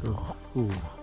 ตัวอู้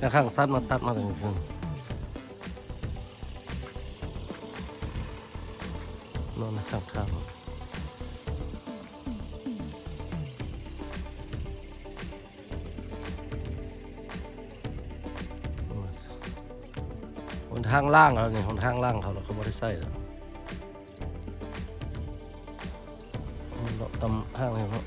แล้วข้างสั้นมาตัดมาถึงครึ่นอนนะข้างข้างหนทางล่างเขาเนี่ยหนทางล่างเขาเราเขาไม่ได้ใส่แล้วเราตำห้างเลยเนา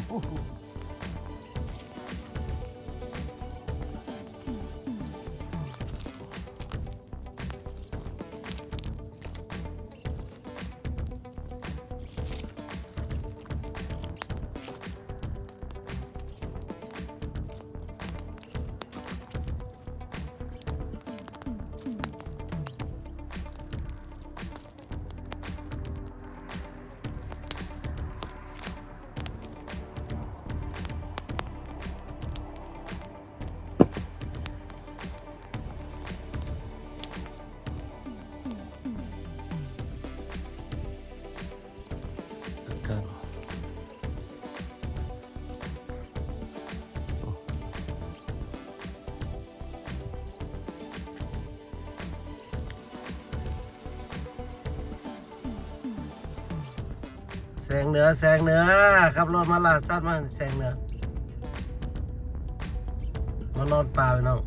ะ สงเหนือแสงเหนือขับรถมาลาดซัดมาแสงเหนือมานอนป่าไปน้อง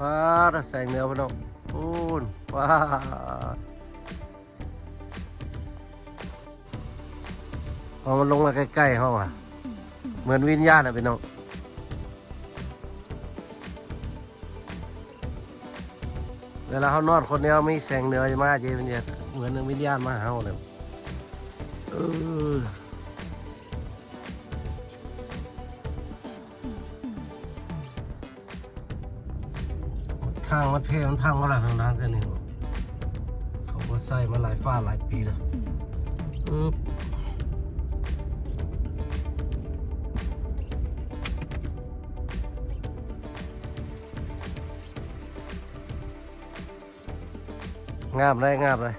ว้าแสงเหนือไปน้องปูนว้า พอมันลงมาใกล้ๆห้องอะเหมือนวิญญาณอะพี่น้องเวลาเขานอนคนเดียวมีแสงเหนือจะมาเจเป็นเนี่ยเหมือนวิญญาณมาหาเขาเลยเออทางมันเพมันพังมาหลายทางด้านกันนี่เขาก็ใส่มาหลายฟ้าหลายปีแล้วอึ๊บ งามเลยงามเลย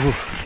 Ooh.